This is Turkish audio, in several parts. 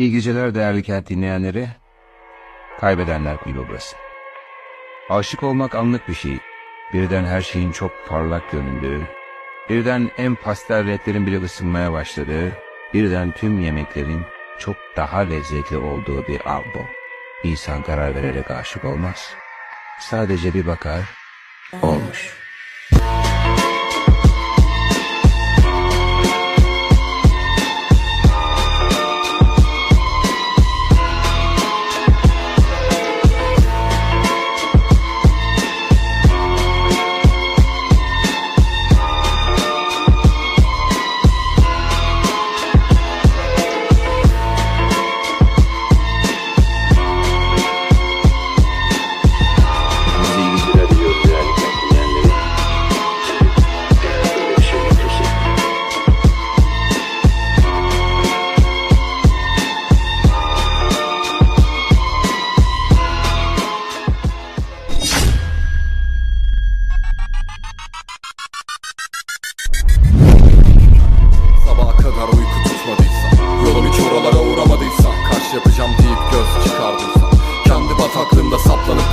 İyi geceler değerli kent dinleyenleri. Kaybedenler kulübü burası. Aşık olmak anlık bir şey. Birden her şeyin çok parlak göründüğü, birden en pastel renklerin bile ısınmaya başladığı, birden tüm yemeklerin çok daha lezzetli olduğu bir an bu. İnsan karar vererek aşık olmaz. Sadece bir bakar, olmuş.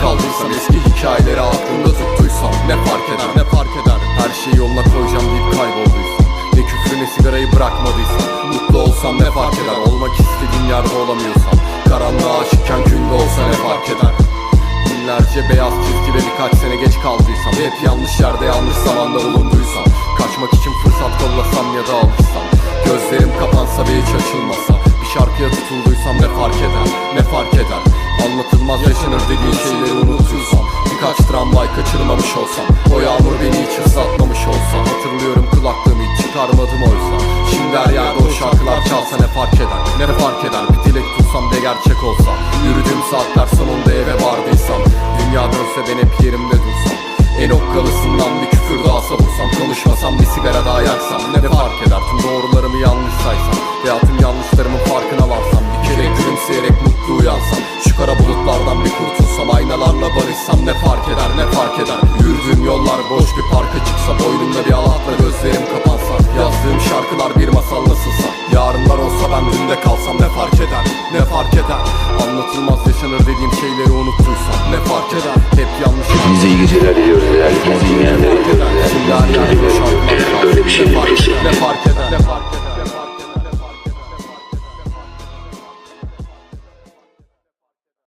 Kaldıysam Eski hikayeleri aklımda tuttuysam Ne fark eder ne fark eder? Her şeyi yoluna koyacağım deyip kaybolduysam Ne küfrü ne sigarayı bırakmadıysam Mutlu olsam ne fark eder? Olmak istediğim yerde olamıyorsam Karanlığa aşıkken günde olsa ne fark eder? Binlerce beyaz çizgi ve birkaç sene geç kaldıysam Hep yanlış yerde yanlış zamanda bulunduysam Kaçmak için fırsat kollasam ya da alışsam Gözlerim kapansa ve hiç açılmasa Bir şarkıya tutulduysam ne fark eder Anlatılmaz yaşanır dediğin şeyleri unuttuysam Birkaç tramvay kaçırmamış olsam O yağmur beni hiç ıslatmamış olsa Hatırlıyorum kulaklığımı hiç çıkarmadım oysa. Şimdi her yerde o şarkılar çalsa ne fark eder Ne fark eder? Bir dilek tutsam de gerçek olsa Yürüdüğüm saatler sonunda eve vardıysam Dünya dönse ben hep yerimde dursam. En okkalısından bir küfür daha savursam Konuşmasam bir sigara daha yaksam Ne fark eder boş bir parka çıksa Boynumda bir alatla gözlerim kapansa Yazdığım şarkılar bir masal nasılsa. Yarınlar olsa ben dünde kalsam ne fark eder ne fark eder? Anlatılmaz yaşanır dediğim şeyleri unuttuysam Ne fark eder? Hep yanlış. Hepinize iyi geceler diliyoruz değerli kent